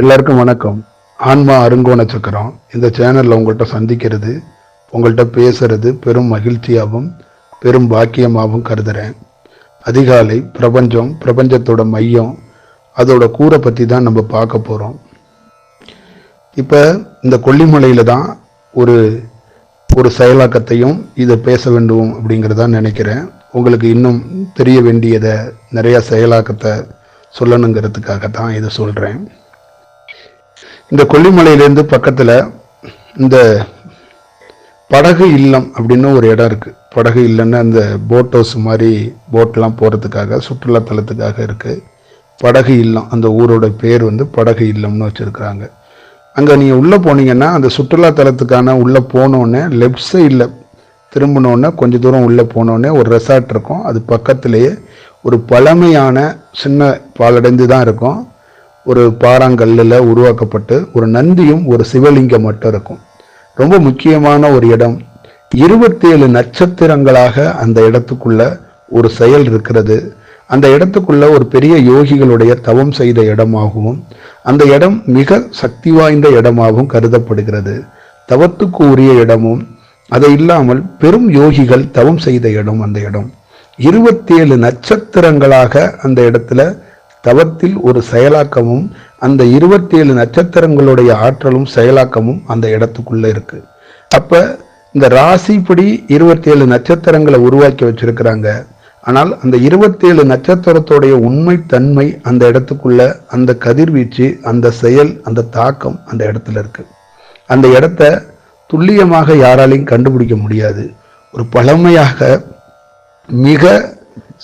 எல்லாருக்கும் வணக்கம். ஆன்மா அருங்கோண சக்கரம். இந்த சேனலில் உங்கள்கிட்ட சந்திக்கிறது உங்கள்கிட்ட பேசுறது பெரும் மகிழ்ச்சியாகவும் பெரும் பாக்கியமாகவும் கருதுறேன். அதிகாலை பிரபஞ்சம் பிரபஞ்சத்தோட மையம் அதோட கூரை பற்றி தான் நம்ம பார்க்க போகிறோம் இப்போ இந்த கொல்லிமலையில் தான் ஒரு ஒரு செயலாக்கத்தையும் இதை பேச வேண்டும் அப்படிங்கிறதா நினைக்கிறேன். உங்களுக்கு இன்னும் தெரிய வேண்டியதை நிறையா செயலாக்கத்தை சொல்லணுங்கிறதுக்காக தான் இதை சொல்கிறேன் இந்த கொல்லிமலையிலேருந்து பக்கத்தில் இந்த படகு இல்லம் அப்படின்னு ஒரு இடம் இருக்குது படகு இல்லைன்னா அந்த போட் ஹவுஸ் மாதிரி போட்லாம் போகிறதுக்காக சுற்றுலாத்தலத்துக்காக இருக்குது படகு இல்லம் அந்த ஊரோட பேர் வந்து படகு இல்லம்னு வச்சுருக்குறாங்க. அங்கே நீங்கள் உள்ளே போனீங்கன்னா அந்த சுற்றுலாத்தலத்துக்கான உள்ளே போனோடனே லெஃப்ட் சைடில் திரும்பினோடனே கொஞ்சம் தூரம் உள்ளே போனோடனே ஒரு ரெசார்ட் இருக்கும். அது பக்கத்துலேயே ஒரு பழமையான சின்ன பாலடைந்து தான் இருக்கும். ஒரு பாறாங்கல்லில் உருவாக்கப்பட்டு ஒரு நந்தியும் ஒரு சிவலிங்கம் மட்டும் இருக்கும். ரொம்ப முக்கியமான ஒரு இடம். இருபத்தேழு நட்சத்திரங்களாக அந்த இடத்துக்குள்ள ஒரு செயல் இருக்கிறது. அந்த இடத்துக்குள்ள ஒரு பெரிய யோகிகளுடைய தவம் செய்த இடமாகவும் அந்த இடம் மிக சக்தி வாய்ந்த இடமாகவும் கருதப்படுகிறது. தவத்துக்கு உரிய இடமும் அதை இல்லாமல் பெரும் யோகிகள் தவம் செய்த இடம் அந்த இடம். இருபத்தேழு நட்சத்திரங்களாக அந்த இடத்துல தவத்தில் ஒரு செயலாக்கமும் அந்த இருபத்தேழு நட்சத்திரங்களுடைய ஆற்றலும் செயலாக்கமும் அந்த இடத்துக்குள்ளே இருக்குது அப்போ இந்த ராசிப்படி இருபத்தேழு நட்சத்திரங்களை உருவாக்கி வச்சிருக்கிறாங்க. ஆனால் அந்த இருபத்தேழு நட்சத்திரத்தோடைய உண்மை தன்மை அந்த இடத்துக்குள்ள அந்த கதிர்வீச்சு அந்த செயல் அந்த தாக்கம் அந்த இடத்துல இருக்கு. அந்த இடத்த துல்லியமாக யாராலையும் கண்டுபிடிக்க முடியாது. ஒரு பழமையாக மிக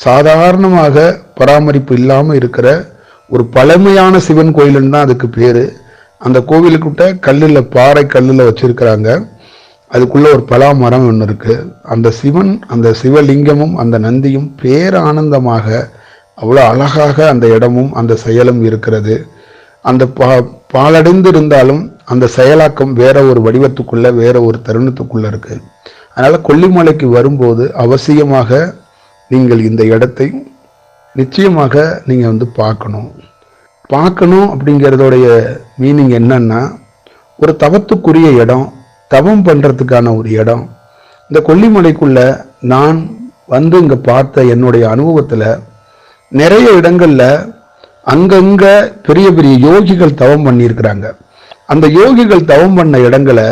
சாதாரணமாக பராமரிப்பு இல்லாமல் இருக்கிற ஒரு பழமையான சிவன் கோயிலுன்னு தான் அதுக்கு பேர். அந்த கோவிலுக்கிட்ட கல்லில் பாறை கல்லில் வச்சுருக்கிறாங்க. அதுக்குள்ளே ஒரு பலா மரம் ஒன்று இருக்குது அந்த சிவன் அந்த சிவலிங்கமும் அந்த நந்தியும் பேரானந்தமாக அவ்வளோ அழகாக அந்த இடமும் அந்த செயலும் இருக்கிறது. அந்த பா பாலடைந்து இருந்தாலும் அந்த செயலாக்கம் வேற ஒரு வடிவத்துக்குள்ளே வேற ஒரு தருணத்துக்குள்ளே இருக்குது அதனால் கொல்லிமலைக்கு வரும்போது அவசியமாக நீங்கள் இந்த இடத்தை நிச்சயமாக நீங்கள் வந்து பார்க்கணும். பார்க்கணும் அப்படிங்கிறதோடைய மீனிங் என்னன்னா ஒரு தவத்துக்குரிய இடம் தவம் பண்ணுறதுக்கான ஒரு இடம். இந்த கொல்லிமலைக்குள்ள நான் வந்து இங்கே பார்த்த என்னுடைய அனுபவத்தில் நிறைய இடங்களில் அங்கங்கே பெரிய பெரிய யோகிகள் தவம் பண்ணியிருக்கிறாங்க. அந்த யோகிகள் தவம் பண்ண இடங்களை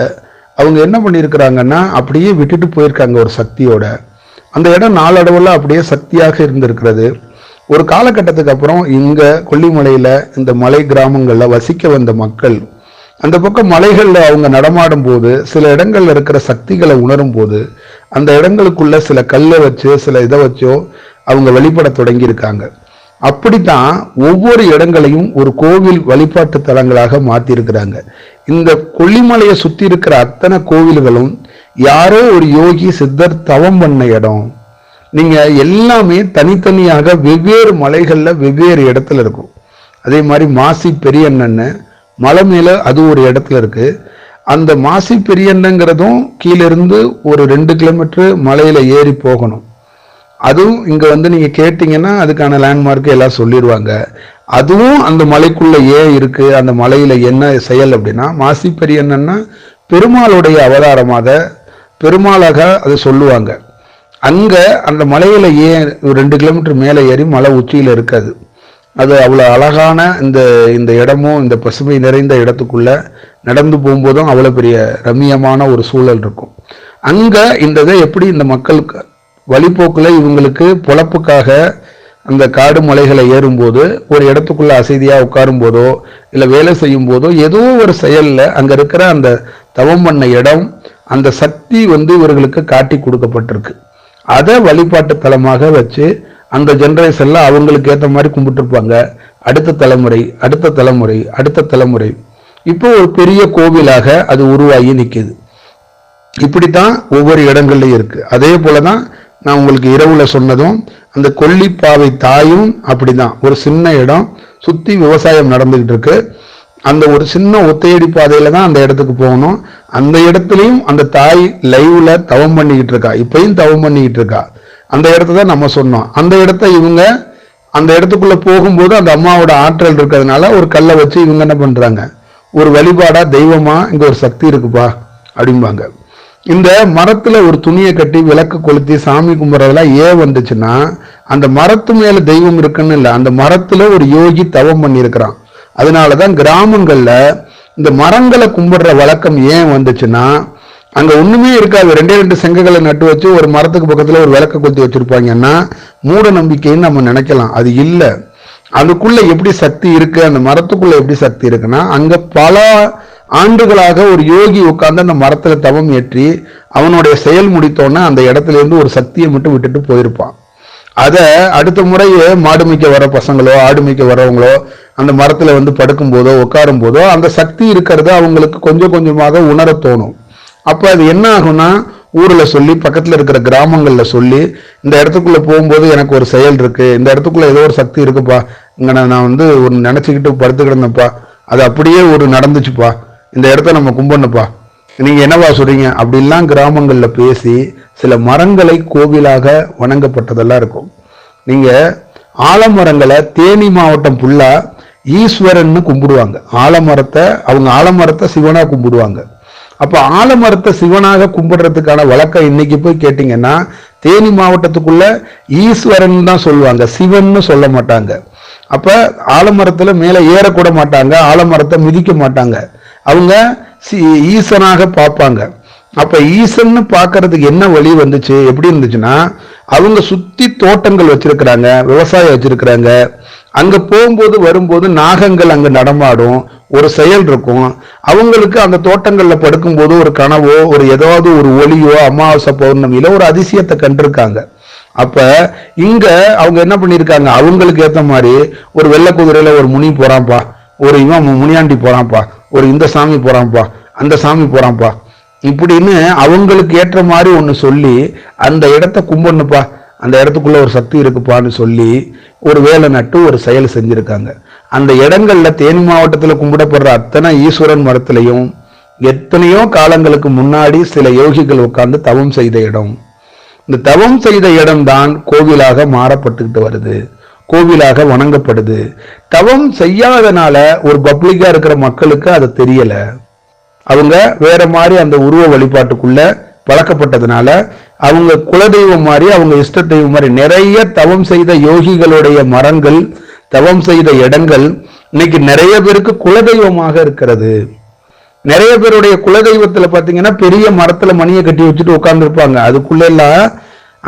அவங்க என்ன பண்ணியிருக்கிறாங்கன்னா அப்படியே விட்டுட்டு போயிருக்காங்க ஒரு சக்தியோட. அந்த இடம் நாலடவில் அப்படியே சக்தியாக இருந்திருக்கிறது. ஒரு காலகட்டத்துக்கு அப்புறம் இங்க கொல்லிமலையில இந்த மலை கிராமங்கள்ல வசிக்க வந்த மக்கள் அந்த பக்கம் மலைகள்ல அவங்க நடமாடும் போது சில இடங்கள்ல இருக்கிற சக்திகளை உணரும் போது அந்த இடங்களுக்குள்ள சில கல்லை வச்சு சில இதை வச்சோ அவங்க வழிபட தொடங்கியிருக்காங்க. அப்படித்தான் ஒவ்வொரு இடங்களையும் ஒரு கோவில் வழிபாட்டு தலங்களாக மாற்றியிருக்கிறாங்க இந்த கொல்லிமலையை சுத்தி இருக்கிற அத்தனை கோவில்களும் யாரோ ஒரு யோகி சித்தர் தவம் பண்ண இடம் நீங்க எல்லாமே தனித்தனியாக வெவ்வேறு மலைகள்ல வெவ்வேறு இடத்துல இருக்கும். அதே மாதிரி மாசி பெரியண்ணன்னு மலை மேல அது ஒரு இடத்துல இருக்கு. அந்த மாசி பெரியண்ணங்கிறதும் கீழிருந்து ஒரு ரெண்டு கிலோமீட்டர் மலையில ஏறி போகணும். அதுவும் இங்கே வந்து நீங்கள் கேட்டிங்கன்னா அதுக்கான லேண்ட்மார்க்கு எல்லாம் சொல்லிடுவாங்க. அதுவும் அந்த மலைக்குள்ளே ஏன் இருக்குது அந்த மலையில் என்ன செயல் அப்படின்னா மாசி பெரியண்ணன்னா பெருமாளுடைய அவதாரமாக பெருமாளாக அதை சொல்லுவாங்க. அங்கே அந்த மலையில் ஏன் ஒரு ரெண்டு கிலோமீட்டர் மேலே ஏறி மலை உச்சியில் இருக்காது? அது அவ்வளோ அழகான இந்த இந்த இடமும் இந்த பசுமை நிறைந்த இடத்துக்குள்ளே நடந்து போகும்போதும் அவ்வளோ பெரிய ரம்மியமான ஒரு சூழல் இருக்கும். அங்கே இந்த இதை எப்படி இந்த மக்களுக்கு வழிபோக்கில் இவங்களுக்கு பொழப்புக்காக அந்த காடு மலைகளை ஏறும்போது ஒரு இடத்துக்குள்ள அசதியாக உட்காரும் போதோ இல்லை வேலை செய்யும் போதோ ஏதோ ஒரு செயலில் அங்கே இருக்கிற அந்த தவம் பண்ண இடம் அந்த சக்தி வந்து இவர்களுக்கு காட்டி கொடுக்கப்பட்டிருக்கு. அதை வழிபாட்டு தலமாக வச்சு அந்த ஜென்ரேஷன்ல அவங்களுக்கு ஏற்ற மாதிரி கும்பிட்டுருப்பாங்க. அடுத்த தலைமுறை அடுத்த தலைமுறை அடுத்த தலைமுறை. இப்போ ஒரு பெரிய கோவிலாக அது உருவாகி நிற்குது இப்படித்தான் ஒவ்வொரு இடங்கள்லையும் இருக்கு. அதே போலதான் நான் உங்களுக்கு இரவுல சொன்னதும் அந்த கொல்லிப்பாவை தாயும் அப்படிதான். ஒரு சின்ன இடம் சுத்தி விவசாயம் நடந்துகிட்டு இருக்கு. அந்த ஒரு சின்ன ஒத்தையடி பாதையில தான் அந்த இடத்துக்கு போகணும். அந்த இடத்துலையும் அந்த தாய் லைவ்ல தவம் பண்ணிக்கிட்டு இருக்கா. இப்பயும் தவம் பண்ணிக்கிட்டு இருக்கா. அந்த இடத்த தான் நம்ம சொன்னோம். அந்த இடத்த இவங்க அந்த இடத்துக்குள்ள போகும்போது அந்த அம்மாவோட ஆற்றல் இருக்கிறதுனால ஒரு கல்லை வச்சு இவங்க என்ன பண்றாங்க? ஒரு வழிபாடா தெய்வமா இங்க ஒரு சக்தி இருக்குப்பா அப்படிம்பாங்க. இந்த மரத்துல ஒரு துணியை கட்டி விளக்கு கொளுத்தி சாமி கும்பிட்றதெல்லாம் ஏன் வந்துச்சுன்னா அந்த மரத்து மேல தெய்வம் இருக்குன்னு இல்லை அந்த மரத்துல ஒரு யோகி தவம் பண்ணியிருக்கிறான். அதனாலதான் கிராமங்கள்ல இந்த மரங்களை கும்பிடுற வழக்கம் ஏன் வந்துச்சுன்னா அங்க ஒண்ணுமே இருக்காது. ரெண்டே ரெண்டு செங்ககளை நட்டு வச்சு ஒரு மரத்துக்கு பக்கத்துல ஒரு விளக்க கொத்தி வச்சிருப்பாங்கன்னா மூட நம்பிக்கைன்னு நம்ம நினைக்கலாம். அது இல்லை. அதுக்குள்ள எப்படி சக்தி இருக்கு? அந்த மரத்துக்குள்ள எப்படி சக்தி இருக்குன்னா அங்க பல ஆண்டுகளாக ஒரு யோகி உட்கார்ந்து அந்த மரத்துல தவம் ஏற்றி அவனுடைய செயல் முடித்தோன்னே அந்த இடத்துல இருந்து ஒரு சக்தியை மட்டும் விட்டுட்டு போயிருப்பான். அதை அடுத்த முறையே மாடு மிக்க வர பசங்களோ ஆடு மிக்க வரவங்களோ அந்த மரத்தில் வந்து படுக்கும் போதோ உட்காரும் போதோ அந்த சக்தி இருக்கிறத அவங்களுக்கு கொஞ்சம் கொஞ்சமாக உணர தோணும். அப்போ அது என்ன ஆகும்னா ஊரில் சொல்லி பக்கத்தில் இருக்கிற கிராமங்களில் சொல்லி இந்த இடத்துக்குள்ளே போகும்போது எனக்கு ஒரு செயல் இருக்குது இந்த இடத்துக்குள்ளே ஏதோ ஒரு சக்தி இருக்குப்பா இங்க நான் வந்து ஒரு நினச்சிக்கிட்டு படுத்து கிடந்தப்பா அது அப்படியே ஒரு நடந்துச்சுப்பா இந்த இடத்த நம்ம கும்பிடணுப்பா நீங்கள் என்னவா சொல்கிறீங்க அப்படிலாம் கிராமங்களில் பேசி சில மரங்களை கோவிலாக வணங்கப்பட்டதெல்லாம் இருக்கும். நீங்கள் ஆலமரங்களை தேனி மாவட்டம் ஃபுல்லாக ஈஸ்வரன்னு கும்பிடுவாங்க. ஆலமரத்தை அவங்க ஆலமரத்தை சிவனாக கும்பிடுவாங்க. அப்போ ஆலமரத்தை சிவனாக கும்பிடுறதுக்கான வழக்கம் இன்னைக்கு போய் கேட்டிங்கன்னா தேனி மாவட்டத்துக்குள்ள ஈஸ்வரன் தான் சொல்லுவாங்க. சிவன்னு சொல்ல மாட்டாங்க. அப்போ ஆலமரத்தில் மேலே ஏறக்கூட மாட்டாங்க. ஆலமரத்தை மிதிக்க மாட்டாங்க. அவங்க ஈசனாக பார்ப்பாங்க. அப்போ ஈசன்னு பார்க்கறதுக்கு என்ன வழி வந்துச்சு? எப்படி இருந்துச்சுன்னா அவங்க சுற்றி தோட்டங்கள் வச்சிருக்கிறாங்க விவசாயம் வச்சிருக்கிறாங்க. அங்க போகும்போது வரும்போது நாகங்கள் அங்க நடமாடும். ஒரு செயல் இருக்கும். அவங்களுக்கு அந்த தோட்டங்கள்ல படுக்கும்போது ஒரு கனவோ ஒரு ஏதாவது ஒரு ஒளியோ அமாவாசை பௌர்ணமியில ஒரு அதிசயத்தை கண்டிருக்காங்க. அப்ப இங்க அவங்க என்ன பண்ணிருக்காங்க? அவங்களுக்கு ஏத்த மாதிரி ஒரு வெள்ளை குதிரையில ஒரு முனி போறான்ப்பா ஒரு இவன் முனியாண்டி போறான்ப்பா ஒரு இந்த சாமி போறான்ப்பா அந்த சாமி போறான்ப்பா இப்படின்னு அவங்களுக்கு ஏற்ற மாதிரி ஒன்று சொல்லி அந்த இடத்த கும்பிடணுப்பா அந்த இடத்துக்குள்ள ஒரு சக்தி இருக்குப்பான்னு சொல்லி ஒரு வேலை நட்டு ஒரு செயல் செஞ்சுருக்காங்க. அந்த இடங்கள்ல தேனி மாவட்டத்தில் கும்பிடப்படுற அத்தனை ஈஸ்வரன் மரத்திலையும் எத்தனையோ காலங்களுக்கு முன்னாடி சில யோகிகள் உட்கார்ந்து தவம் செய்த இடம். இந்த தவம் செய்த இடம்தான் கோவிலாக மாறப்பட்டுக்கிட்டு வருது. கோவிலாக வணங்கப்படுது. தவம் செய்யாதனால ஒரு பப்ளிக்கா இருக்கிற மக்களுக்கு அது தெரியல. அவங்க வேற மாதிரி அந்த உருவ வழிபாட்டுக்குள்ள பழக்கப்பட்டதுனால அவங்க குலதெய்வம் மாதிரி அவங்க இஷ்ட தெய்வம் மாதிரி நிறைய தவம் செய்த யோகிகளுடைய மரங்கள் தவம் செய்த இடங்கள் இன்னைக்கு நிறைய பேருக்கு குலதெய்வமாக இருக்கிறது. நிறைய பேருடைய குலதெய்வத்துல பாத்தீங்கன்னா பெரிய மரத்துல மணியை கட்டி வச்சுட்டு உட்கார்ந்துருப்பாங்க. அதுக்குள்ள எல்லாம்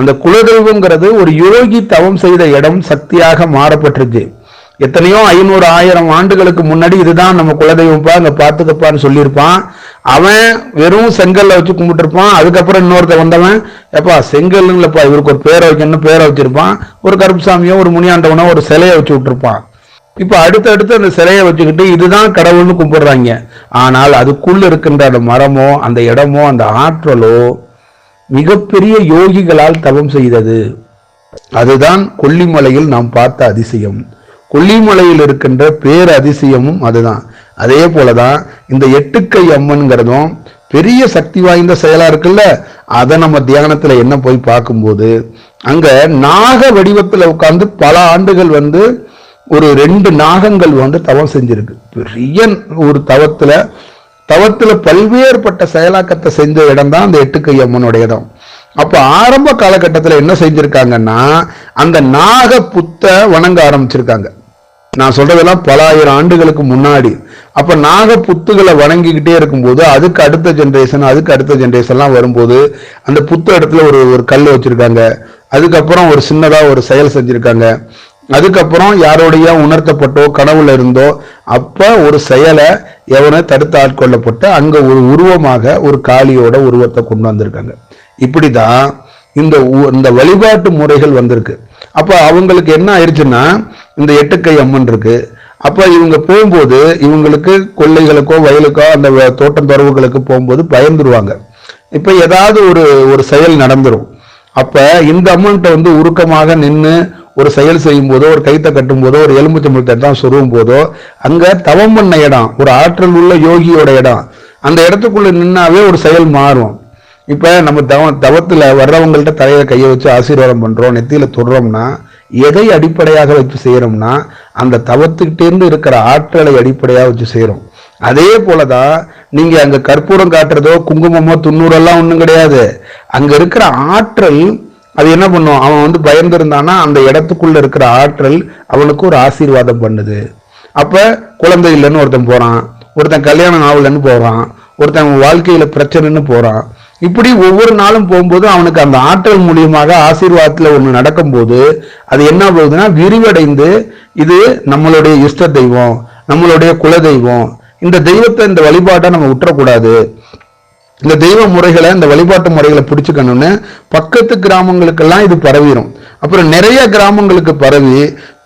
அந்த குலதெய்வங்கிறது ஒரு யோகி தவம் செய்த இடம் சக்தியாக மாறப்பட்டுருச்சு. எத்தனையோ ஐநூறு ஆயிரம் ஆண்டுகளுக்கு முன்னாடி இதுதான் நம்ம குலதெய்வம்ப்பா அங்க பாத்துக்கப்பான்னு சொல்லியிருப்பான். அவன் வெறும் செங்கல்ல வச்சு கும்பிட்டுருப்பான் அதுக்கப்புறம் இன்னொருத்த வந்தவன் எப்பா செங்கல்லுங்களப்பா இவருக்கு ஒரு பேரை வைக்கணும்னு பேரை வச்சிருப்பான். ஒரு கருப்புசாமியோ ஒரு முனியாண்டவனோ ஒரு சிலையை வச்சு விட்டுருப்பான். இப்போ அடுத்தடுத்து அந்த சிலையை வச்சுக்கிட்டு இதுதான் கடவுள்னு கும்பிடுறாங்க. ஆனால் அதுக்குள்ள இருக்கின்ற அந்த மரமோ அந்த இடமோ அந்த ஆற்றலோ மிகப்பெரிய யோகிகளால் தவம் செய்தது. அதுதான் கொல்லிமலையில் நாம் பார்த்த அதிசயம். கொல்லிமலையில் இருக்கின்ற பேர் அதிசயமும் அதுதான். அதே போலதான் இந்த எட்டுக்கை அம்மன்கிறதும் பெரிய சக்தி வாய்ந்த செயலாக இருக்குல்ல? அதை நம்ம தியானத்தில் என்ன போய் பார்க்கும்போது அங்கே நாக வடிவத்தில் உட்காந்து பல ஆண்டுகள் வந்து ஒரு ரெண்டு நாகங்கள் வந்து தவம் செஞ்சிருக்கு. பெரிய ஒரு தவத்தில் தவத்தில் பல்வேறுபட்ட செயலாக்கத்தை செஞ்ச இடம் தான் அந்த எட்டுக்கை அம்மனுடைய இடம் அப்போ ஆரம்ப காலகட்டத்தில் என்ன செஞ்சுருக்காங்கன்னா அந்த நாக புத்த வணங்க ஆரம்பிச்சிருக்காங்க. நான் சொல்றதெல்லாம் பல ஆயிரம் ஆண்டுகளுக்கு முன்னாடி. அப்ப நாக புத்துகளை வணங்கிக்கிட்டே இருக்கும்போது அதுக்கு அடுத்த ஜென்ரேஷன் அதுக்கு அடுத்த ஜென்ரேஷன்லாம் வரும்போது அந்த புத்த இடத்துல ஒரு ஒரு கல் வச்சிருக்காங்க. அதுக்கப்புறம் ஒரு சின்னதா ஒரு செயல் செஞ்சிருக்காங்க. அதுக்கப்புறம் யாரோடைய உணர்த்தப்பட்டோ கனவுல இருந்தோ அப்ப ஒரு செயலை எவனை தடுத்து ஆட்கொள்ளப்பட்டு அங்க ஒரு உருவமாக ஒரு காளியோட உருவத்தை கொண்டு வந்திருக்காங்க. இப்படிதான் இந்த இந்த வழிபாட்டு முறைகள் வந்திருக்கு. அப்போ அவங்களுக்கு என்ன ஆயிடுச்சுன்னா இந்த எட்டுக்கை அம்மன் இருக்கு. அப்போ இவங்க போகும்போது இவங்களுக்கு கொள்ளைகளுக்கோ வயலுக்கோ அந்த வ- தோட்டம் துறவுகளுக்கு போகும்போது பயந்துருவாங்க. இப்போ ஏதாவது ஒரு ஒரு செயல் நடந்துடும் அப்போ இந்த அம்மன்கிட்ட வந்து உருக்கமாக நின்று ஒரு செயல் செய்யும் போதோ ஒரு கைத்தை கட்டும் போதோ ஒரு எலும்புச்சம்பளத்தை தான் சொருவும் போதோ அங்கே தவம் பண்ண இடம் ஒரு ஆற்றல் உள்ள யோகியோட இடம். அந்த இடத்துக்குள்ள நின்னாவே ஒரு செயல் மாறும். இப்ப நம்ம தவ தவத்துல வர்றவங்கள்ட்ட தலையில கையை வச்சு ஆசீர்வாதம் பண்றோம் நெத்தியில தொடுறோம்னா எதை அடிப்படையாக வச்சு செய்யறோம்னா அந்த தவத்துக்கிட்டேருந்து இருக்கிற ஆற்றலை அடிப்படையாக வச்சு செய்யறோம். அதே போலதான் நீங்க அங்க கற்பூரம் காட்டுறதோ குங்குமமோ துண்ணூறெல்லாம் ஒண்ணும் கிடையாது. அங்க இருக்கிற ஆற்றல் அது என்ன பண்ணும்? அவன் வந்து பயந்திருந்தானா அந்த இடத்துக்குள்ள இருக்கிற ஆற்றல் அவனுக்கு ஒரு ஆசீர்வாதம் பண்ணுது. அப்ப குழந்தை இல்லைன்னு ஒருத்தன் போறான் ஒருத்தன் கல்யாணம் ஆகலன்னு போறான் ஒருத்தன் வாழ்க்கையில பிரச்சனைன்னு போறான் இப்படி ஒவ்வொரு நாளும் போகும்போது அவனுக்கு அந்த ஆற்றல் மூலியமாக ஆசீர்வாதத்தில் ஒன்று நடக்கும்போது அது என்ன போகுதுன்னா விரிவடைந்து இது நம்மளுடைய இஷ்ட தெய்வம் நம்மளுடைய குல தெய்வம் இந்த தெய்வத்தை இந்த வழிபாட்டை நம்ம விட்டுறக்கூடாது. இந்த தெய்வ முறைகளை இந்த வழிபாட்டு முறைகளை பிடிச்சிக்கணும்னு பக்கத்து கிராமங்களுக்கெல்லாம் இது பரவிடும் அப்புறம் நிறைய கிராமங்களுக்கு பரவி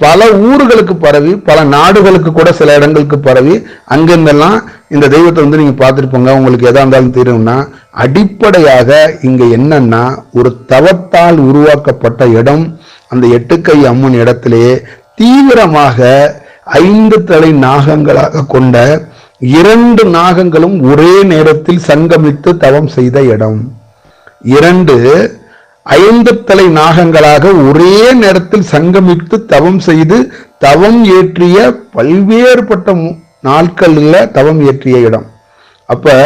பல ஊர்களுக்கு பரவி பல நாடுகளுக்கு கூட சில இடங்களுக்கு பரவி அங்கிருந்தெல்லாம் இந்த தெய்வத்தை வந்து நீங்கள் பார்த்துருப்போங்க. உங்களுக்கு எதாக இருந்தாலும் தெரியும்னா அடிப்படையாக இங்கே என்னன்னா ஒரு தவத்தால் உருவாக்கப்பட்ட இடம் அந்த எட்டுக்கை அம்மன் இடத்திலே தீவிரமாக ஐந்து தலை நாகங்களாக கொண்ட இரண்டு நாகங்களும் ஒரே நேரத்தில் சங்கமித்து தவம் செய்த இடம். இரண்டு ஐந்து தலை நாகங்களாக ஒரே நேரத்தில் சங்கமித்து தவம் செய்து தவம் ஏற்றிய பல்வேறுபட்ட நாட்களில் தவம் ஏற்றிய இடம். அப்ப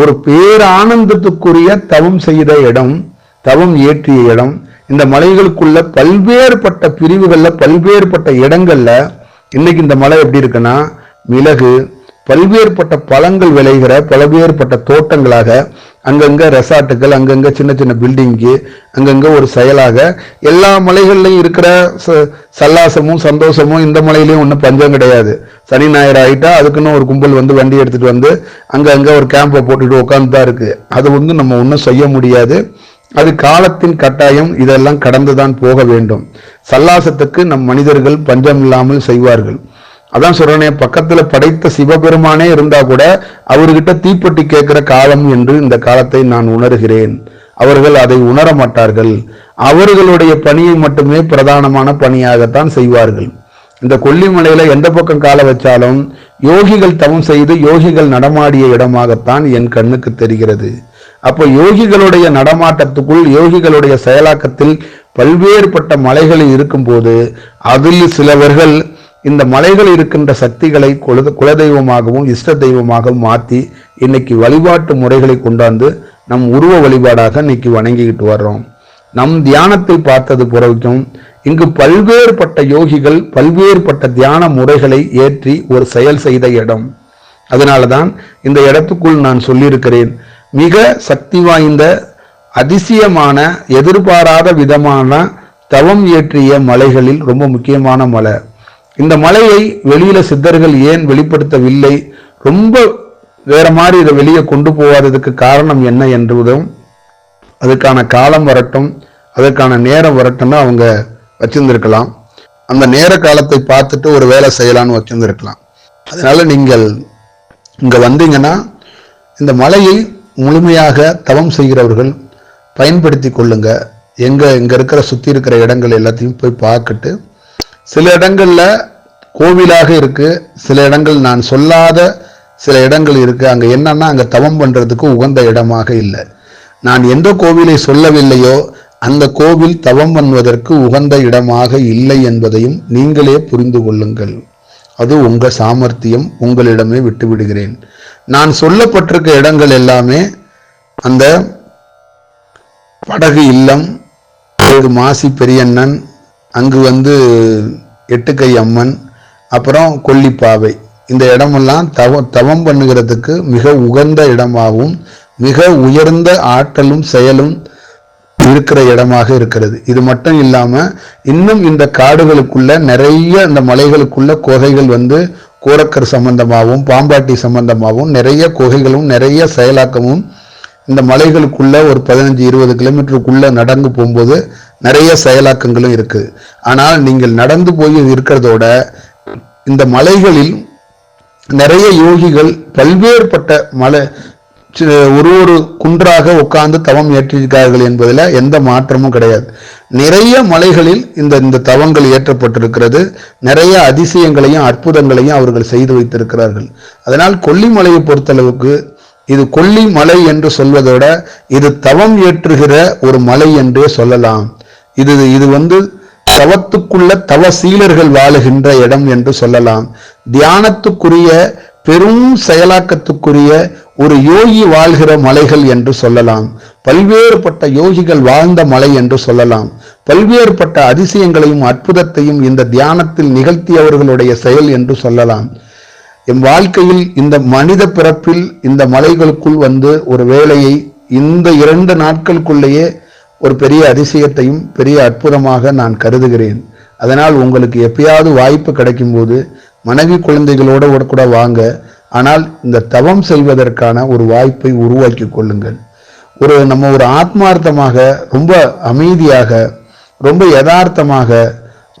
ஒரு பேரானந்தத்துக்குரிய தவம் செய்த இடம் தவம் ஏற்றிய இடம். இந்த மலைகளுக்குள்ள பல்வேறுபட்ட பிரிவுகளில் பல்வேறுபட்ட இடங்கள்ல இன்னைக்கு இந்த மலை எப்படி இருக்குன்னா மிளகு பல்வேறுபட்ட பழங்கள் விளைகிற பல்வேறுபட்ட தோட்டங்களாக அங்கங்க ரெசார்ட்டுகள் அங்கங்க சின்ன சின்ன பில்டிங்கு அங்கங்க ஒரு செயலாக எல்லா மலைகள்லையும் இருக்கிற ச- சல்லாசமும் சந்தோஷமும் இந்த மலையிலையும் ஒன்றும் பஞ்சம் கிடையாது. சனி ஞாயிறு ஆகிட்டா அதுக்குன்னு ஒரு கும்பல் வந்து வண்டி எடுத்துட்டு வந்து அங்கங்கே ஒரு கேம்பை போட்டுட்டு உட்காந்து தான் இருக்கு. அது வந்து நம்ம ஒன்றும் செய்ய முடியாது. அது காலத்தின் கட்டாயம் இதெல்லாம் கடந்துதான் போக வேண்டும். சல்லாசத்துக்கு நம் மனிதர்கள் பஞ்சம் இல்லாமல் செய்வார்கள். அதான் சொல்றேனே பக்கத்துல படைத்த சிவபெருமானே இருந்தா கூட அவர்கிட்ட தீப்பெட்டி கேட்கிற காலம் என்று இந்த காலத்தை நான் உணர்கிறேன். அவர்கள் அதை உணர மாட்டார்கள். அவர்களுடைய பணியை மட்டுமே பிரதானமான பணியாகத்தான் செய்வார்கள். இந்த கொல்லிமலையில எந்த பக்கம் கால வச்சாலும் யோகிகள் தவம் செய்து யோகிகள் நடமாடிய இடமாகத்தான் என் கண்ணுக்கு தெரிகிறது. அப்போ யோகிகளுடைய நடமாட்டத்துக்குள் யோகிகளுடைய செயலாக்கத்தில் பல்வேறுபட்ட மலைகளில் இருக்கும்போது அதில் சிலவர்கள் இந்த மலைகள் இருக்கின்ற சக்திகளை குல குலதெய்வமாகவும் இஷ்ட தெய்வமாகவும் மாற்றி இன்னைக்கு வழிபாட்டு முறைகளை கொண்டாந்து நம் உருவ வழிபாடாக இன்னைக்கு வணங்கிக்கிட்டு வர்றோம். நம் தியானத்தை பார்த்தது புறவிக்கும் இங்கு பல்வேறுபட்ட யோகிகள் பல்வேறுபட்ட தியான முறைகளை ஏற்றி ஒரு செயல் செய்த இடம். அதனாலதான் இந்த இடத்துக்குள் நான் சொல்லியிருக்கிறேன். மிக சக்தி வாய்ந்த அதிசயமான எதிர்பாராத விதமான தவம் இயற்றிய மலைகளில் ரொம்ப முக்கியமான மலை. இந்த மலையை வெளியில சித்தர்கள் ஏன் வெளிப்படுத்தவில்லை? ரொம்ப வேற மாதிரி இதை வெளியே கொண்டு போகாததுக்கு காரணம் என்ன என்றதும் அதுக்கான காலம் வரட்டும் அதற்கான நேரம் வரட்டும்னு அவங்க வச்சிருந்திருக்கலாம். அந்த நேர காலத்தை பார்த்துட்டு ஒரு வேலை செய்யலாம்னு வச்சிருந்திருக்கலாம். அதனால நீங்கள் இங்க வந்தீங்கன்னா இந்த மலையை முழுமையாக தவம் செய்கிறவர்கள் பயன்படுத்தி கொள்ளுங்க. எங்க இங்க இருக்கிற சுத்தி இருக்கிற இடங்கள் எல்லாத்தையும் போய் பார்க்கட்டு சில இடங்கள்ல கோவிலாக இருக்கு. சில இடங்கள் நான் சொல்லாத சில இடங்கள் இருக்கு. அங்க என்னன்னா அங்க தவம் பண்றதுக்கு உகந்த இடமாக இல்லை. நான் எந்த கோவிலை சொல்லவில்லையோ அந்த கோவில் தவம் பண்ணுவதற்கு உகந்த இடமாக இல்லை என்பதையும் நீங்களே புரிந்து கொள்ளுங்கள். அது உங்க சாமர்த்தியம். உங்களிடமே விட்டு விடுகிறேன் நான் சொல்லப்பட்டிருக்க இடங்கள் எல்லாமே அந்த படகு இல்லம் மாசி பெரியண்ணன் அங்கு வந்து எட்டுக்கை அம்மன் அப்புறம் கொல்லிப்பாவை. இந்த இடமெல்லாம் தவ தவம் பண்ணுகிறதுக்கு மிக உகந்த இடமாகவும் மிக உயர்ந்த ஆற்றலும் செயலும் இருக்கிற இடமாக இருக்கிறது. இது மட்டும் இல்லாம இன்னும் இந்த காடுகளுக்குள்ள நிறைய இந்த மலைகளுக்குள்ள குகைகள் வந்து கோரக்கர் சம்பந்தமாகவும் பாம்பாட்டி சம்பந்தமாகவும் நிறைய குகைகளும் நிறைய செயலாக்கமும் இந்த மலைகளுக்குள்ள ஒரு பதினஞ்சு இருபது கிலோமீட்டருக்குள்ள நடந்து போகும்போது நிறைய செயலாக்கங்களும் இருக்குது ஆனால் நீங்கள் நடந்து போய் இருக்கிறதோட இந்த மலைகளில் நிறைய யோகிகள் பல்வேறுபட்ட மலை ஒரு ஒரு குன்றாக உட்கார்ந்து தவம் ஏற்றிருக்கிறார்கள் என்பதில் எந்த மாற்றமும் கிடையாது. நிறைய மலைகளில் இந்த இந்த தவங்கள் ஏற்றப்பட்டிருக்கிறது. நிறைய அதிசயங்களையும் அற்புதங்களையும் அவர்கள் செய்து வைத்திருக்கிறார்கள். அதனால் கொல்லிமலையை பொறுத்தளவுக்கு இது கொல்லி மலை என்று சொல்வதோட இது தவம் ஏற்றுகிற ஒரு மலை என்றே சொல்லலாம். இது இது வந்து தவத்துக்குள்ள தவசீலர்கள் வாழுகின்ற இடம் என்று சொல்லலாம். தியானத்துக்குரிய பெரும் செயலாக்கத்துக்குரிய ஒரு யோகி வாழ்கிற மலைகள் என்று சொல்லலாம். பல்வேறுபட்ட யோகிகள் வாழ்ந்த மலை என்று சொல்லலாம். பல்வேறுபட்ட அதிசயங்களையும் அற்புதத்தையும் இந்த தியானத்தில் நிகழ்த்தியவர்களுடைய செயல் என்று சொல்லலாம். என் வாழ்க்கையில் இந்த மனித பிறப்பில் இந்த மலைகளுக்குள் வந்து ஒரு வேலையை இந்த இரண்டு நாட்களுக்குள்ளேயே ஒரு பெரிய அதிசயத்தையும் பெரிய அற்புதமாக நான் கருதுகிறேன். அதனால் உங்களுக்கு எப்பயாவது வாய்ப்பு கிடைக்கும்போது மனைவி குழந்தைகளோட கூட வாங்க. ஆனால் இந்த தவம் செய்வதற்கான ஒரு வாய்ப்பை உருவாக்கி கொள்ளுங்கள். ஒரு நம்ம ஒரு ஆத்மார்த்தமாக ரொம்ப அமைதியாக ரொம்ப யதார்த்தமாக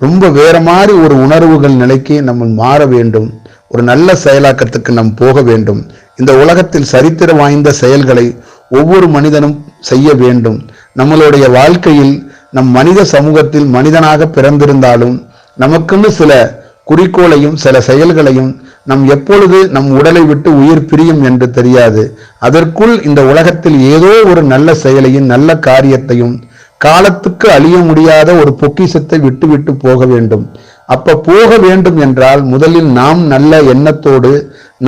ரொம்ப வேற மாதிரி ஒரு உணர்வுகள் நிலைக்கு நம்ம மாற வேண்டும். ஒரு நல்ல செயலாக்கத்துக்கு நாம் போக வேண்டும். இந்த உலகத்தில் சரித்திரம் வாய்ந்த செயல்களை ஒவ்வொரு மனிதனும் செய்ய வேண்டும். நம்மளுடைய வாழ்க்கையில் நம் மனித சமூகத்தில் மனிதனாக பிறந்திருந்தாலும் நமக்குன்னு சில குறிக்கோளையும் சில செயல்களையும் நம் எப்பொழுது நம் உடலை விட்டு உயிர் பிரியும் என்று தெரியாது. அதற்குள் இந்த உலகத்தில் ஏதோ ஒரு நல்ல செயலையும் நல்ல காரியத்தையும் காலத்துக்கு அழிய முடியாத ஒரு பொக்கிஷத்தை விட்டுவிட்டு போக வேண்டும். அப்ப போக வேண்டும் என்றால் முதலில் நாம் நல்ல எண்ணத்தோடு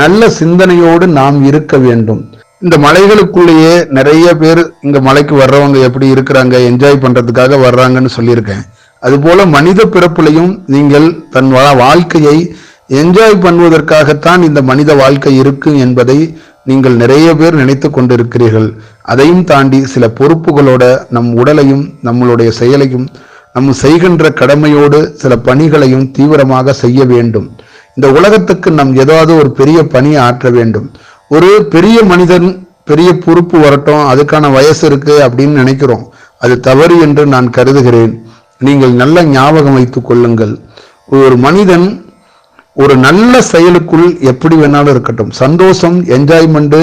நல்ல சிந்தனையோடு நாம் இருக்க வேண்டும். இந்த மலைகளுக்குள்ளேயே நிறைய பேர் இங்க மலைக்கு வர்றவங்க எப்படி இருக்கிறாங்க என்ஜாய் பண்றதுக்காக வர்றாங்கன்னு சொல்லியிருக்கேன். அதுபோல மனித பிறப்புலையும் நீங்கள் தன் வா- வாழ்க்கையை என்ஜாய் பண்ணுவதற்காகத்தான் இந்த மனித வாழ்க்கை இருக்கு என்பதை நீங்கள் நிறைய பேர் நினைத்து கொண்டிருக்கிறீர்கள். அதையும் தாண்டி சில பொறுப்புகளோட நம் உடலையும் நம்மளுடைய செயலையும் நம் செய்கின்ற கடமையோடு சில பணிகளையும் தீவிரமாக செய்ய வேண்டும். இந்த உலகத்துக்கு நம் ஏதாவது ஒரு பெரிய பணியை ஆற்ற வேண்டும். ஒரு பெரிய மனிதன் பெரிய பொறுப்பு வரட்டும் அதுக்கான வயசு இருக்கு அப்படின்னு நினைக்கிறோம். அது தவறு என்று நான் கருதுகிறேன். நீங்கள் நல்ல ஞாபகம் வைத்துக் கொள்ளுங்கள். ஒரு மனிதன் ஒரு நல்ல செயலுக்குள் எப்படி வேணாலும் இருக்கட்டும். சந்தோஷம் என்ஜாய்மெண்ட்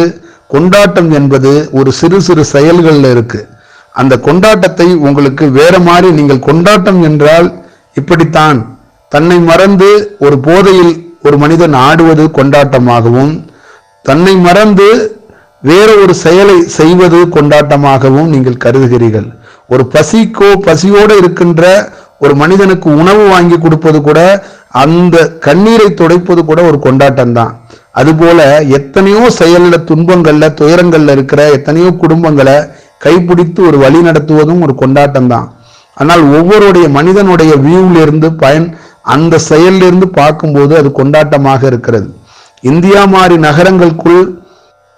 கொண்டாட்டம் என்பது ஒரு சிறு சிறு செயல்களில் இருக்கு. அந்த கொண்டாட்டத்தை உங்களுக்கு வேற மாதிரி நீங்கள் கொண்டாட்டம் என்றால் இப்படித்தான். தன்னை மறந்து ஒரு போதையில் ஒரு மனிதன் ஆடுவது கொண்டாட்டமாகவும் தன்னை மறந்து வேற ஒரு செயலை செய்வது கொண்டாட்டமாகவும் நீங்கள் கருதுகிறீர்கள். ஒரு பசிக்கோ பசியோடு இருக்கின்ற ஒரு மனிதனுக்கு உணவு வாங்கி கொடுப்பது கூட அந்த கண்ணீரை துடைப்பது கூட ஒரு கொண்டாட்டம் தான் அதுபோல எத்தனையோ செயல்ல துன்பங்கள்ல துயரங்கள்ல இருக்கிற எத்தனையோ குடும்பங்களை கைப்பிடித்து ஒரு வழி நடத்துவதும் ஒரு கொண்டாட்டம் தான் ஆனால் ஒவ்வொருடைய மனிதனுடைய வியூவிலிருந்து பயன் அந்த செயல்லிருந்து பார்க்கும்போது அது கொண்டாட்டமாக இருக்கிறது. இந்தியா மாதிரி நகரங்களுக்குள்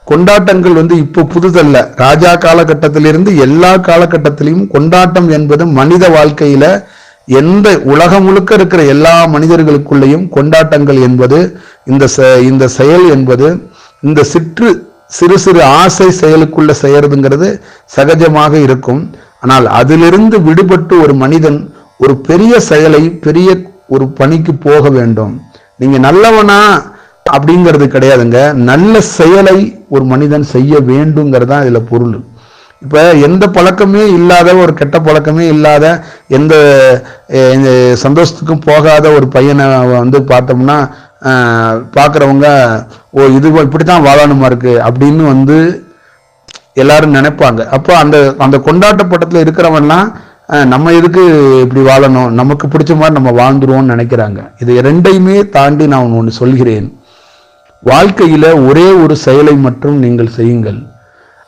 கொண்டாட்டங்கள் வந்து இப்போ புதுதல்ல. ராஜா காலகட்டத்திலிருந்து எல்லா காலகட்டத்திலையும் கொண்டாட்டம் என்பது மனித வாழ்க்கையில எந்த உலகம் முழுக்க இருக்கிற எல்லா மனிதர்களுக்குள்ளேயும் கொண்டாட்டங்கள் என்பது இந்த செ- இந்த செயல் என்பது இந்த சிற்று சிறு சிறு ஆசை செயலுக்குள்ள செய்யறதுங்கிறது சகஜமாக இருக்கும். ஆனால் அதிலிருந்து விடுபட்டு ஒரு மனிதன் ஒரு பெரிய செயலை பெரிய ஒரு பணிக்கு போக வேண்டும். நீங்க நல்லவனா அப்படிங்கிறது கிடையாதுங்க. நல்ல செயலை ஒரு மனிதன் செய்ய வேண்டுங்கிறது தான் இதில் பொருள். இப்போ எந்த பழக்கமே இல்லாத ஒரு கெட்ட பழக்கமே இல்லாத எந்த சந்தோஷத்துக்கும் போகாத ஒரு பையனை வந்து பார்த்தோம்னா பார்க்குறவங்க ஓ இது இப்படித்தான் வாழணுமா இருக்குது அப்படின்னு வந்து எல்லாரும் நினைப்பாங்க. அப்போ அந்த அந்த கொண்டாட்ட பட்டத்தில் இருக்கிறவன்லாம் நம்ம எதுக்கு இப்படி வாழணும்? நமக்கு பிடிச்ச மாதிரி நம்ம வாழ்ந்துருவோம்னு நினைக்கிறாங்க. இது ரெண்டையுமே தாண்டி நான் ஒன்று சொல்கிறேன். வாழ்க்கையில ஒரே ஒரு செயலை மட்டும் நீங்கள் செய்யுங்கள்.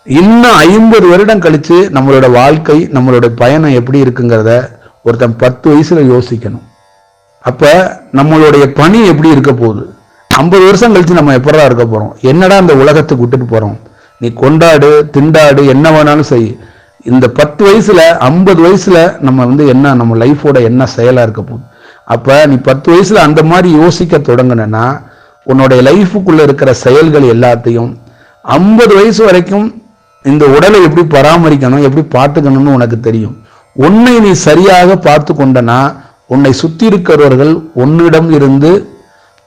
இன்னும் ஐம்பது வருடம் கழிச்சு நம்மளோட வாழ்க்கை நம்மளோட பயணம் எப்படி இருக்குங்கிறத ஒருத்தன் பத்து வயசுல யோசிக்கணும். அப்ப நம்மளுடைய பணி எப்படி இருக்க போகுது? ஐம்பது வருஷம் கழிச்சு நம்ம எப்படா இருக்க போறோம்? என்னடா இந்த உலகத்துக்கு விட்டுட்டு போறோம்? நீ கொண்டாடு திண்டாடு என்ன வேணாலும் செய். இந்த பத்து வயசுல ஐம்பது வயசுல நம்ம வந்து என்ன நம்ம லைஃபோட என்ன செயலா இருக்க போகுது? அப்ப நீ பத்து வயசுல அந்த மாதிரி யோசிக்க தொடங்குனேன்னா உன்னுடைய லைஃபுக்குள்ள இருக்கிற செயல்கள் எல்லாத்தையும் ஐம்பது வயசு வரைக்கும் இந்த உடலை எப்படி பராமரிக்கணும் எப்படி பார்த்துக்கணும்னு உனக்கு தெரியும். உன்னை நீ சரியாக பார்த்து கொண்டனா உன்னை சுற்றி இருக்கிறவர்கள் உன்னிடம் இருந்து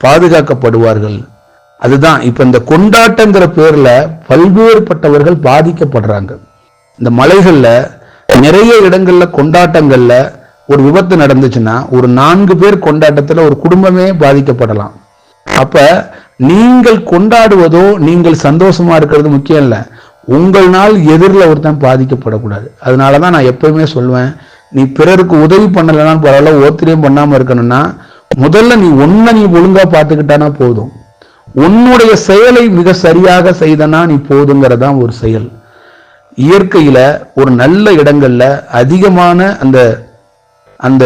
பாதுகாக்கப்படுவார்கள். அதுதான் இப்போ இந்த கொண்டாட்டங்கிற பேரில் பல்வேறுபட்டவர்கள் பாதிக்கப்படுறாங்க. இந்த மலைகளில் நிறைய இடங்களில் கொண்டாட்டங்களில் ஒரு விபத்து நடந்துச்சுன்னா ஒரு நான்கு பேர் கொண்டாட்டத்தில் ஒரு குடும்பமே பாதிக்கப்படலாம். அப்ப நீங்கள் கொண்டாடுவதோ நீங்கள் சந்தோஷமா இருக்கிறது முக்கியம் இல்லை. உங்கள் நாள் எதிரில் ஒருத்தன் பாதிக்கப்படக்கூடாது. அதனால தான் நான் எப்பயுமே சொல்வேன் நீ பிறருக்கு உதவி பண்ணலைன்னா பரவாயில்ல ஓத்திரியம் பண்ணாமல் இருக்கணும்னா முதல்ல நீ ஒன்றை நீ ஒழுங்காக பார்த்துக்கிட்டானா போதும். உன்னுடைய செயலை மிக சரியாக செய்தனா நீ போதுங்கிறதான் ஒரு செயல். இயற்கையில் ஒரு நல்ல இடங்களில் அதிகமான அந்த அந்த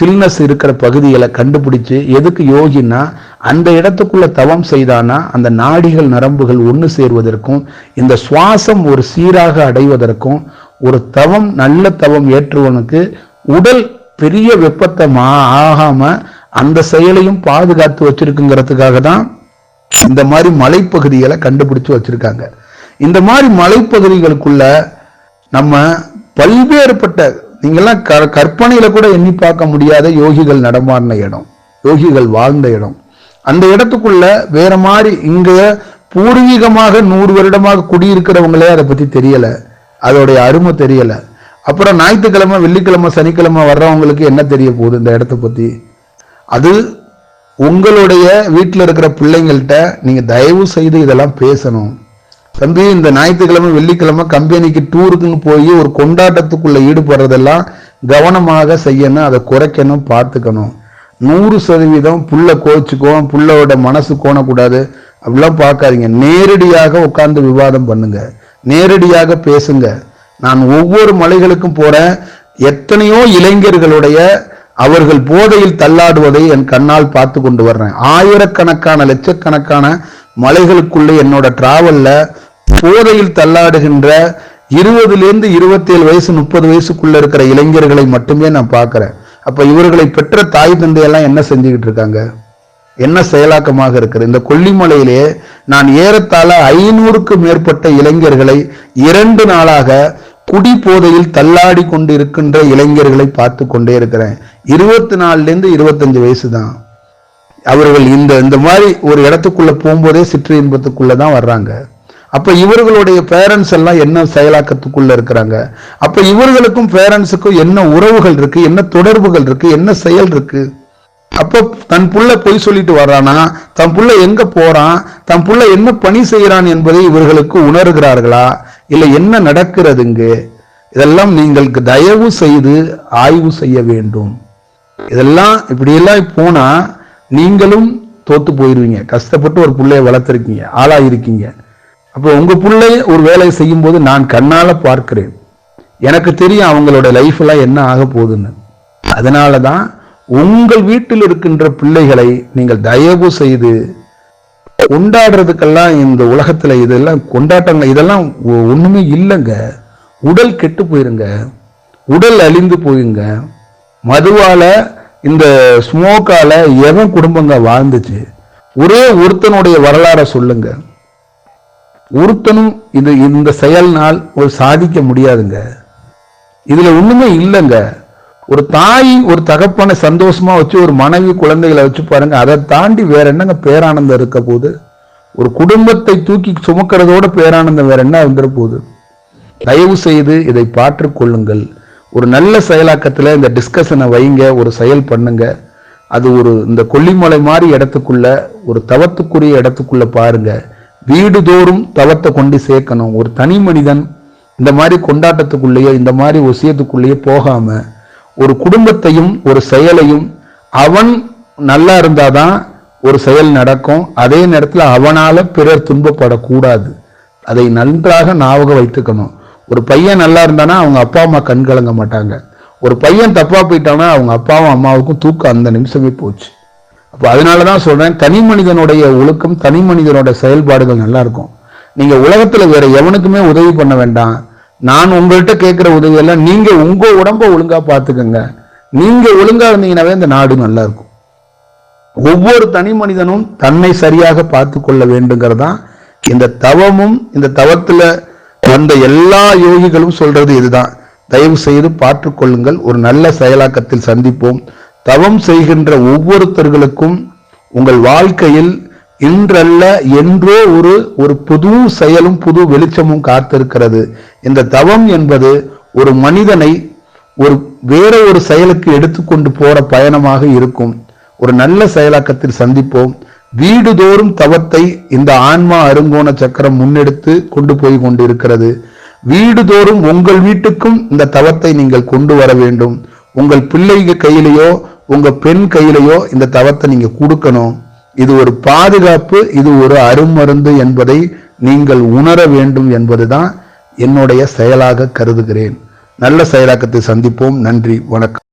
சில்னஸ் இருக்கிற பகுதிகளை கண்டுபிடிச்சு எதுக்கு யோகின்னா அந்த இடத்துக்குள்ள தவம் செய்தானா அந்த நாடிகள் நரம்புகள் ஒன்று சேர்வதற்கும் இந்த சுவாசம் ஒரு சீராக அடைவதற்கும் ஒரு தவம் நல்ல தவம் ஏற்றுவனுக்கு உடல் பெரிய வெப்பத்தை மா ஆகாம அந்த செயலையும் பாதுகாத்து வச்சிருக்குங்கிறதுக்காக தான் இந்த மாதிரி மலைப்பகுதிகளை கண்டுபிடிச்சு வச்சிருக்காங்க. இந்த மாதிரி மலைப்பகுதிகளுக்குள்ள நம்ம பல்வேறுபட்ட நீங்கள்லாம் க கற்பனையில கூட எண்ணி பார்க்க முடியாத யோகிகள் நடமாடின இடம். யோகிகள் வாழ்ந்த இடம். அந்த இடத்துக்குள்ள வேற மாதிரி இங்க பூர்வீகமாக நூறு வருடமாக குடியிருக்கிறவங்களே அதை பத்தி தெரியல. அதோடைய அருமை தெரியல. அப்புறம் ஞாயிற்றுக்கிழமை வெள்ளிக்கிழமை சனிக்கிழமை வர்றவங்களுக்கு என்ன தெரிய போகுது இந்த இடத்த பத்தி? அது உங்களுடைய வீட்டில் இருக்கிற பிள்ளைங்கள்ட்ட நீங்கள் தயவு செய்து இதெல்லாம் பேசணும். தம்பி இந்த ஞாயிற்றுக்கிழமை வெள்ளிக்கிழமை கம்பெனிக்கு டூருக்குன்னு போய் ஒரு கொண்டாட்டத்துக்குள்ள ஈடுபடுறதெல்லாம் கவனமாக செய்யணும் அதை குறைக்கணும் பார்த்துக்கணும். நூறு சதவீதம் புள்ள கோச்சுக்கும் புள்ளோட மனசு கோணக்கூடாது அப்படிலாம் பார்க்காதீங்க. நேரடியாக உட்கார்ந்து விவாதம் பண்ணுங்க. நேரடியாக பேசுங்க. நான் ஒவ்வொரு மலைகளுக்கும் போறேன். எத்தனையோ இளைஞர்களுடைய அவர்கள் போதையில் தள்ளாடுவதை என் கண்ணால் பார்த்து கொண்டு வர்றேன். ஆயிரக்கணக்கான லட்சக்கணக்கான மலைகளுக்குள்ளே என்னோட டிராவல்ல போதையில் தள்ளாடுகின்ற இருபதுல இருந்து இருபத்தேழு வயசு முப்பது வயசுக்குள்ள இருக்கிற இளைஞர்களை மட்டுமே நான் பார்க்குறேன். அப்போ இவர்களை பெற்ற தாய் தந்தையெல்லாம் என்ன செஞ்சுக்கிட்டு இருக்காங்க? என்ன செயலாக்கமாக இருக்கிறது இந்த கொல்லிமலையிலே நான் ஏறத்தாழ ஐநூறுக்கு மேற்பட்ட இளைஞர்களை இரண்டு நாளாக குடி போதையில் தள்ளாடி கொண்டு இருக்கின்ற இளைஞர்களை பார்த்து கொண்டே இருக்கிறேன். இருபத்தி நாலுலேருந்து இருபத்தஞ்சு வயசு தான். அவர்கள் இந்த இந்த மாதிரி ஒரு இடத்துக்குள்ள போகும்போதே சிற்று இன்பத்துக்குள்ள தான் வர்றாங்க. அப்போ இவர்களுடைய பேரண்ட்ஸ் எல்லாம் என்ன செயலாக்கத்துக்குள்ள இருக்கிறாங்க? அப்போ இவர்களுக்கும் பேரண்ட்ஸுக்கும் என்ன உறவுகள் இருக்கு? என்ன தொடர்புகள் இருக்கு? என்ன செயல் இருக்கு? அப்போ தன் புள்ள பொய் சொல்லிட்டு வர்றானா? தன் புள்ள எங்க போறான்? தன் புள்ள என்ன பணி செய்யறான் என்பதை இவர்களுக்கு உணர்கிறார்களா? இல்லை என்ன நடக்கிறது இங்கு? இதெல்லாம் நீங்களுக்கு தயவு செய்து ஆய்வு செய்ய வேண்டும். இதெல்லாம் இப்படியெல்லாம் போனா நீங்களும் தோத்து போயிருவீங்க. கஷ்டப்பட்டு ஒரு பிள்ளைய வளர்த்துருக்கீங்க. ஆளாயிருக்கீங்க. அப்போ உங்கள் பிள்ளை ஒரு வேலையை செய்யும் போது நான் கண்ணால் பார்க்கிறேன். எனக்கு தெரியும் அவங்களோட லைஃப்பெல்லாம் என்ன ஆக போகுதுன்னு. அதனால தான் உங்கள் வீட்டில் இருக்கின்ற பிள்ளைகளை நீங்கள் தயவு செய்து கொண்டாடுறதுக்கெல்லாம் இந்த உலகத்தில் இதெல்லாம் கொண்டாட்டங்கள் இதெல்லாம் ஒ- இல்லைங்க. உடல் கெட்டு போயிருங்க. உடல் அழிந்து போயிருங்க. மதுவால் இந்த ஸ்மோக்கால் எவன் குடும்பங்க வாழ்ந்துச்சு? ஒரே ஒருத்தனுடைய வரலாறை சொல்லுங்கள் ஒருத்தனும் இது இந்த செயல்னால் ஒரு சாதிக்க முடியாதுங்க. இதுல ஒண்ணுமே இல்லைங்க. ஒரு தாய் ஒரு தகப்பனை சந்தோஷமா வச்சு ஒரு மனைவி குழந்தைகளை வச்சு பாருங்க அதை தாண்டி வேற என்னங்க பேரானந்தம் இருக்க போகுது? ஒரு குடும்பத்தை தூக்கி சுமக்கிறதோட பேரானந்தம் வேற என்ன வந்துட போகுது? தயவு செய்து இதை பாற்றுக்கொள்ளுங்கள் ஒரு நல்ல செயலாக்கத்தில் இந்த டிஸ்கஷனை வைங்க ஒரு செயல் பண்ணுங்க. அது ஒரு இந்த கொல்லிமலை மாதிரி இடத்துக்குள்ள ஒரு தவத்துக்குரிய இடத்துக்குள்ள பாருங்க. வீடுதோறும் தவத்தை கொண்டு சேர்க்கணும். ஒரு தனி மனிதன் இந்த மாதிரி கொண்டாட்டத்துக்குள்ளேயோ இந்த மாதிரி விஷயத்துக்குள்ளேயோ போகாம ஒரு குடும்பத்தையும் ஒரு செயலையும் அவன் நல்லா இருந்தாதான் ஒரு செயல் நடக்கும். அதே நேரத்தில் அவனால பிறர் துன்பப்படக்கூடாது. அதை நன்றாக ஞாபகம் வைத்துக்கணும். ஒரு பையன் நல்லா இருந்தானா அவங்க அப்பா அம்மா கண் கலங்க மாட்டாங்க. ஒரு பையன் தப்பா போயிட்டானா அவங்க அப்பாவும் அம்மாவுக்கும் தூக்கம் அந்த நிமிஷமே போச்சு. அப்போ அதனால தான் சொல்றேன் தனி மனிதனுடைய ஒழுக்கம் தனி மனிதனோட செயல்பாடுகள் நல்லா இருக்கும். நீங்க உலகத்துல வேற எவனுக்குமே உதவி பண்ண வேண்டாம். நான் உங்கள்கிட்ட கேட்குற உதவி எல்லாம் நீங்க உங்க உடம்ப ஒழுங்கா பார்த்துக்கங்க. நீங்க ஒழுங்கா இருந்தீங்கன்னாவே இந்த நாடு நல்லா இருக்கும். ஒவ்வொரு தனி மனிதனும் தன்னை சரியாக பார்த்து கொள்ள வேண்டுங்கிறதான் இந்த தவமும் இந்த தவத்துல வந்த எல்லா யோகிகளும் சொல்றது இதுதான். தயவு செய்து பார்த்து கொள்ளுங்கள். ஒரு நல்ல செயலாக்கத்தில் சந்திப்போம். தவம் செய்கின்ற ஒவ்வொருத்தர்களுக்கும் உங்கள் வாழ்க்கையில் இன்றல்ல என்றோ ஒரு ஒரு புது செயலும் புது வெளிச்சமும் காத்திருக்கிறது. இந்த தவம் என்பது ஒரு மனிதனை ஒரு வேற ஒரு செயலுக்கு எடுத்துக்கொண்டு போற பயணமாக இருக்கும். ஒரு நல்ல செயலாக்கத்தில் சந்திப்போம். வீடுதோறும் தவத்தை இந்த ஆன்மா அருங்கோண சக்கரம் முன்னெடுத்து கொண்டு போய் கொண்டிருக்கிறது. வீடுதோறும் உங்கள் வீட்டுக்கும் இந்த தவத்தை நீங்கள் கொண்டு வர வேண்டும். உங்கள் பிள்ளைங்க கையிலேயோ உங்க பெண் கையிலையோ இந்த தவத்தை நீங்க கொடுக்கணும். இது ஒரு பாதுகாப்பு இது ஒரு அருமருந்து என்பதை நீங்கள் உணர வேண்டும் என்பதுதான் என்னுடைய செயலாக கருதுகிறேன். நல்ல செயலாக்கத்தை சந்திப்போம். நன்றி வணக்கம்.